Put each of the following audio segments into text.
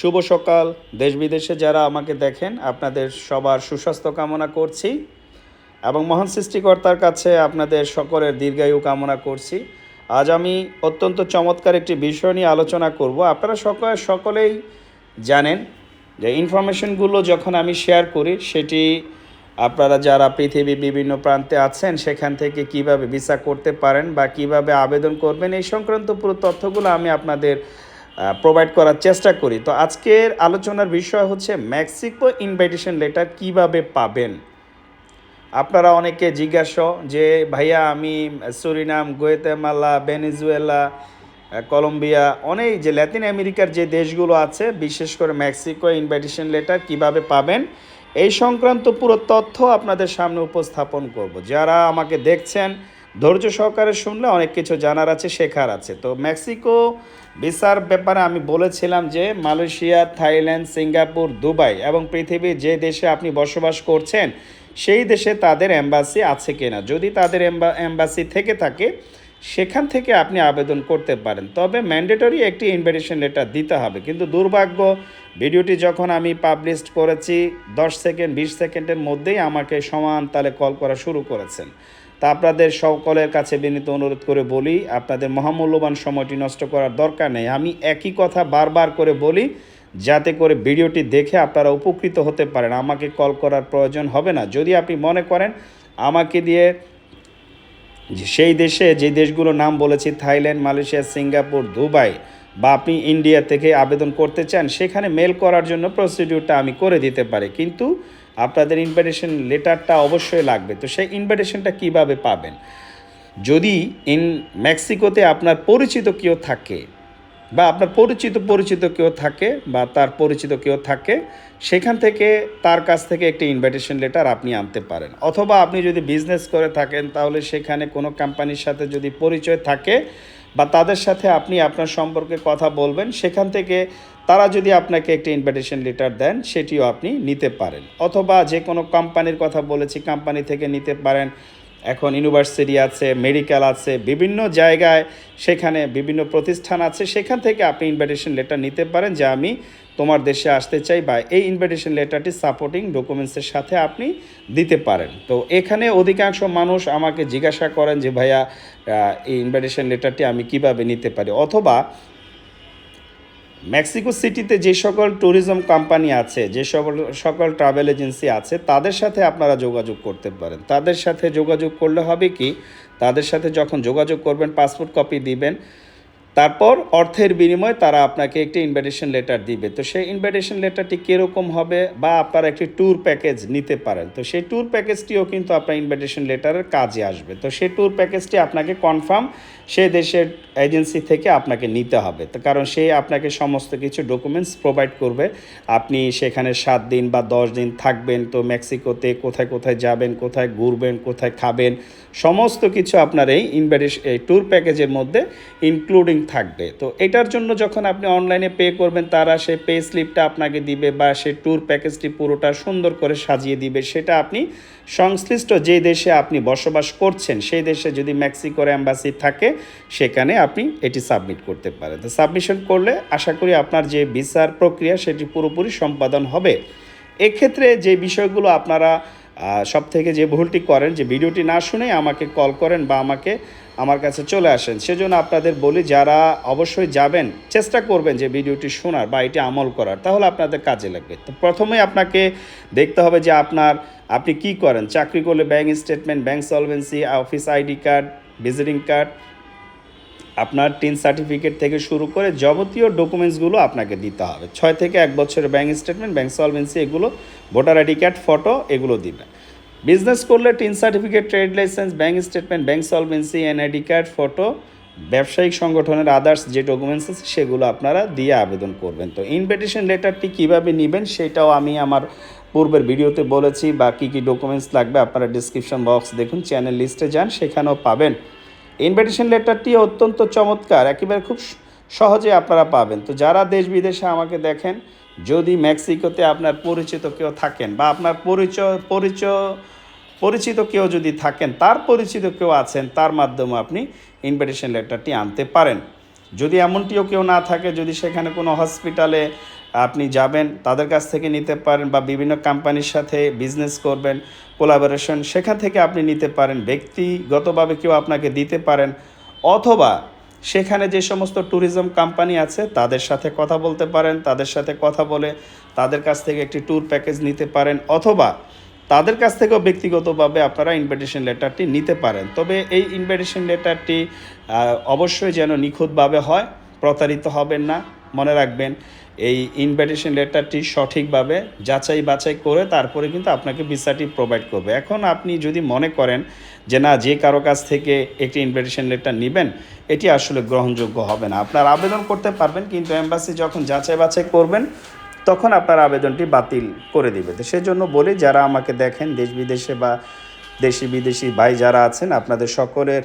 শুভ সকাল। দেশ বিদেশে যারা আমাকে দেখেন, আপনাদের সবার সুস্বাস্থ্য কামনা করছি এবং মহান সৃষ্টিকর্তার কাছে আপনাদের সকলের দীর্ঘায়ু কামনা করছি। আজ আমি অত্যন্ত চমৎকার একটি বিষয় নিয়ে আলোচনা করব। আপনারা সকলে, সকলেই জানেন যে ইনফরমেশনগুলো যখন আমি শেয়ার করি, সেটি আপনারা যারা পৃথিবীর বিভিন্ন প্রান্তে আছেন, সেখান থেকে কীভাবে ভিসা করতে পারেন বা কীভাবে আবেদন করবেন, এই সংক্রান্ত পুরো তথ্যগুলো আমি আপনাদের প্রোভাইড করার চেষ্টা করি। তো আজকের আলোচনার বিষয় হচ্ছে মেক্সিকো ইনভাইটেশন লেটার কীভাবে পাবেন? আপনারা অনেকে জিজ্ঞাসা যে, ভাইয়া, আমি সুরিনাম, গোয়েতেমালা, ভেনেজুয়েলা, কলম্বিয়া, অনেক যে ল্যাতিন আমেরিকার যে দেশগুলো আছে, বিশেষ করে মেক্সিকো ইনভাইটেশন লেটার কীভাবে পাবেন? এই সংক্রান্ত পুরো তথ্য আপনাদের সামনে উপস্থাপন করব। যারা আমাকে দেখছেন ধৈর্য সহকারে শুনলে অনেক কিছু জানার আছে, শেখার আছে। তো মেক্সিকো ভিসার ব্যাপারে আমি বলেছিলাম যে মালয়েশিয়া, থাইল্যান্ড, সিঙ্গাপুর, দুবাই এবং পৃথিবীর যে দেশে আপনি বসবাস করছেন, সেই দেশে তাদের এম্বাসি আছে কিনা? যদি তাদের এম্বাসি থেকে থাকে, সেখান থেকে আপনি আবেদন করতে পারেন। তবে ম্যান্ডেটরি একটি ইনভিটেশন লেটার দিতে হবে। কিন্তু দুর্ভাগ্য, ভিডিওটি যখন আমি পাবলিশ করেছি, দশ সেকেন্ড, বিশ সেকেন্ডের মধ্যেই আমাকে সমান তালে কল করা শুরু করেছেন। তা আপনাদের সকলের কাছে বিনীত অনুরোধ করে বলি, আপনাদের মহামূল্যবান সময়টি নষ্ট করার দরকার নেই। আমি একই কথা বারবার করে বলি, যাতে করে ভিডিওটি দেখে আপনারা উপকৃত হতে পারেন। আমাকে কল করার প্রয়োজন হবে না। যদি আপনি মনে করেন আমাকে দিয়ে সেই দেশে, যে দেশগুলোর নাম বলেছি, থাইল্যান্ড, মালয়েশিয়া, সিঙ্গাপুর, দুবাই বা আপনি ইন্ডিয়া থেকে আবেদন করতে চান, সেখানে মেল করার জন্য প্রসিডিউরটা আমি করে দিতে পারি। কিন্তু আপনাদের ইনভাইটেশন লেটারটা অবশ্যই লাগবে। তো সেই ইনভাইটেশনটা কীভাবে পাবেন? যদি ইন মেক্সিকোতে আপনার পরিচিত কেউ থাকে বা আপনার পরিচিত পরিচিত কেউ থাকে বা তার পরিচিত কেউ থাকে, সেখান থেকে তার কাছ থেকে একটি ইনভাইটেশন লেটার আপনি আনতে পারেন। অথবা আপনি যদি বিজনেস করে থাকেন, তাহলে সেখানে কোনো কোম্পানির সাথে যদি পরিচয় থাকে বা তাদের সাথে আপনি আপনার সম্পর্কে কথা বলবেন, সেখান থেকে তারা যদি আপনাকে একটি ইনভিটেশন লেটার দেন, সেটিও আপনি নিতে পারেন। অথবা যে কোনো কোম্পানির কথা বলেছি কোম্পানি থেকে নিতে পারেন। এখন ইউনিভার্সিটি আছে মেডিকেল আছে, বিভিন্ন জায়গায় সেখানে বিভিন্ন প্রতিষ্ঠান আছে, সেখান থেকে আপনি ইনভিটেশন লেটার নিতে পারেন যে আমি তোমার দেশে আসতে চাই বা এই ইনভিটেশন লেটারটি সাপোর্টিং ডকুমেন্টসের সাথে আপনি দিতে পারেন। তো এখানে অধিকাংশ মানুষ আমাকে জিজ্ঞাসা করেন যে, ভাইয়া এই ইনভিটেশন লেটারটি আমি কীভাবে নিতে পারি? অথবা মেক্সিকো সিটিতে যে সকল ট্যুরিজম কোম্পানি আছে, যে সকল সকল ট্রাভেল এজেন্সি আছে, তাদের সাথে আপনারা যোগাযোগ করতে পারেন। তাদের সাথে যোগাযোগ করলে হবে কি? তাদের সাথে যখন যোগাযোগ করবেন পাসপোর্ট কপি দিবেন তারপর অর্থের বিনিময়ে তারা আপনাকে একটি ইনভিটেশন লেটার দিবে। তো সেই ইনভিটেশন লেটারটি কীরকম হবে বা আপনারা একটি ট্যুর প্যাকেজ নিতে পারেন? তো সেই ট্যুর প্যাকেজটিও কিন্তু আপনার ইনভিটেশন লেটারের কাজে আসবে। তো সেই ট্যুর প্যাকেজটি আপনাকে কনফার্ম সে দেশের এজেন্সি থেকে আপনাকে নিতে হবে। তো কারণ সে আপনাকে সমস্ত কিছু ডকুমেন্টস প্রোভাইড করবে। আপনি সেখানে সাত দিন বা দশ দিন থাকবেন। তো মেক্সিকোতে কোথায় কোথায় যাবেন, কোথায় ঘুরবেন, কোথায় খাবেন সমস্ত কিছু আপনার এই ইনভিটেশন এই ট্যুর প্যাকেজের মধ্যে ইনক্লুডিং থাকবে। তো এটার জন্য যখন আপনি অনলাইনে পে করবেন, তারা সেই পে স্লিপটা আপনাকে দিবে বা সেই ট্যুর প্যাকেজটি পুরোটা সুন্দর করে সাজিয়ে দিবে। সেটা আপনি সংশ্লিষ্ট যে দেশে আপনি বসবাস করছেন, সেই দেশে যদি মেক্সিকোর অ্যাম্বাসি থাকে, সেখানে আপনি এটি সাবমিট করতে পারেন। তো সাবমিশন করলে আশা করি আপনার যে ভিসার প্রক্রিয়া, সেটি পুরোপুরি সম্পাদন হবে। এক্ষেত্রে যে বিষয়গুলো আপনারা সব থেকে যে ভুলটি করেন, যে ভিডিওটি না শুনে আমাকে কল করেন বা আমাকে আমার কাছে চলে আসেন, সেজন্য আপনাদের বলি, যারা অবশ্যই যাবেন, চেষ্টা করবেন যে ভিডিওটি শোনার বা এটি আমল করার, তাহলে আপনাদের কাজে লাগবে। তো প্রথমে আপনাকে দেখতে হবে যে আপনার, আপনি কি করেন? চাকরি করলে bank statement bank solvency office ID card visiting card আপনার টিন সার্টিফিকেট থেকে শুরু করে যাবতীয় ডকুমেন্টসগুলো আপনাকে দিতে হবে। ছয় থেকে এক বছরের ব্যাঙ্ক স্টেটমেন্ট ব্যাঙ্ক সলভেন্সি এগুলো ভোটার আইডি কার্ড ফটো এগুলো দিবেন। বিজনেস করলে TIN certificate trade licence bank statement bank solvency NID card photo ব্যবসায়িক সংগঠনের আদার্স যে ডকুমেন্টস আছে, সেগুলো আপনারা দিয়ে আবেদন করবেন। তো ইনভিটেশন লেটারটি কীভাবে নেবেন, সেটাও আমি আমার পূর্বের ভিডিওতে বলেছি, বা কী কী ডকুমেন্টস লাগবে আপনারা ডিসক্রিপশন বক্স দেখুন চ্যানেল লিস্টে যান, সেখানেও পাবেন। ইনভিটেশন লেটারটি অত্যন্ত চমৎকার। একেবারে খুব সহজে আপনারা পাবেন। তো যারা দেশ বিদেশে আমাকে দেখেন, যদি মেক্সিকোতে আপনার পরিচিত কেউ থাকেন বা আপনার পরিচয় পরিচয়, পরিচিত কেউ যদি থাকেন, তার পরিচিত কেউ আছেন, তার মাধ্যমে আপনি ইনভিটেশন লেটারটি আনতে পারেন। যদি এমনটিও কেউ না থাকে, যদি সেখানে কোনো হসপিটালে আপনি যাবেন, তাদের কাছ থেকে নিতে পারেন বা বিভিন্ন কোম্পানির সাথে বিজনেস করবেন কোলাবোরেশন সেখান থেকে আপনি নিতে পারেন। ব্যক্তিগতভাবে কেউ আপনাকে দিতে পারেন, অথবা সেখানে যে সমস্ত ট্যুরিজম কোম্পানি আছে, তাদের সাথে কথা বলতে পারেন, তাদের সাথে কথা বলে তাদের কাছ থেকে একটি ট্যুর প্যাকেজ নিতে পারেন, অথবা তাদের কাছ থেকেও ব্যক্তিগতভাবে আপনারা ইনভিটেশন লেটারটি নিতে পারেন। তবে এই ইনভিটেশন লেটারটি অবশ্যই যেন নিখুঁতভাবে হয়, প্রতারিত হবেন না। মনে রাখবেন, এই ইনভিটেশন লেটারটি সঠিকভাবে যাচাই বাছাই করে তারপরে কিন্তু আপনাকে ভিসাটি প্রোভাইড করবে। এখন আপনি যদি মনে করেন যে না, যে কারও কাছ থেকে একটি ইনভিটেশন লেটার নেবেন, এটি আসলে গ্রহণযোগ্য হবে না। আপনার আবেদন করতে পারবেন, কিন্তু এম্বাসি যখন যাচাই বাছাই করবেন, তখন আপনার আবেদনটি বাতিল করে দিবে। তো সেজন্য বলি, যারা আমাকে দেখেন, দেশ বিদেশে বা দেশি বিদেশি ভাই যারা আছেন, আপনাদের সকলের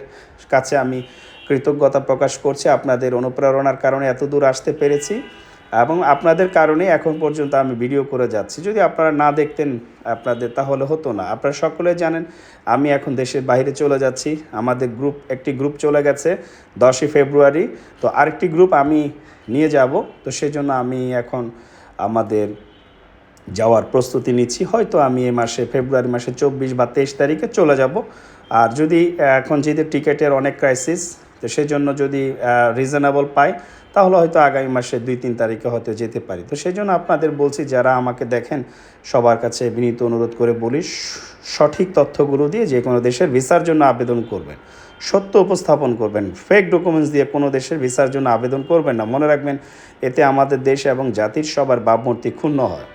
কাছে আমি কৃতজ্ঞতা প্রকাশ করছি আপনাদের অনুপ্রেরণার কারণে এত দূর আসতে পেরেছি এবং আপনাদের কারণে এখন পর্যন্ত আমি ভিডিও করে যাচ্ছি। যদি আপনারা না দেখতেন আপনাদের, তাহলে হতো না। আপনারা সকলে জানেন, আমি এখন দেশের বাইরে চলে যাচ্ছি। আমাদের গ্রুপ, একটি গ্রুপ চলে গেছে দশই ফেব্রুয়ারি। তো আরেকটি গ্রুপ আমি নিয়ে যাব। তো সেজন্য আমি এখন আমাদের যাওয়ার প্রস্তুতি নিচ্ছি। হয়তো আমি এ মাসে, ফেব্রুয়ারি মাসে চব্বিশ বা তেইশ তারিখে চলে যাব। আর যদি এখন যেহেতু টিকিটের অনেক ক্রাইসিস তো সেজন্য যদি রিজনেবল পাই তাহলে হয়তো আগামী মাসে দুই তিন তারিখে হয়তো যেতে পারি। তো সেই জন্য আপনাদের বলছি, যারা আমাকে দেখেন, সবার কাছে বিনীত অনুরোধ করে বলি, সঠিক তথ্যগুলো দিয়ে যে কোনো দেশের ভিসার জন্য আবেদন করবেন, সত্য উপস্থাপন করবেন ফেক ডকুমেন্টস দিয়ে কোনো দেশের ভিসার জন্য আবেদন করবেন না। মনে রাখবেন, এতে আমাদের দেশ এবং জাতির সবার ভাবমূর্তি ক্ষুণ্ণ হয়।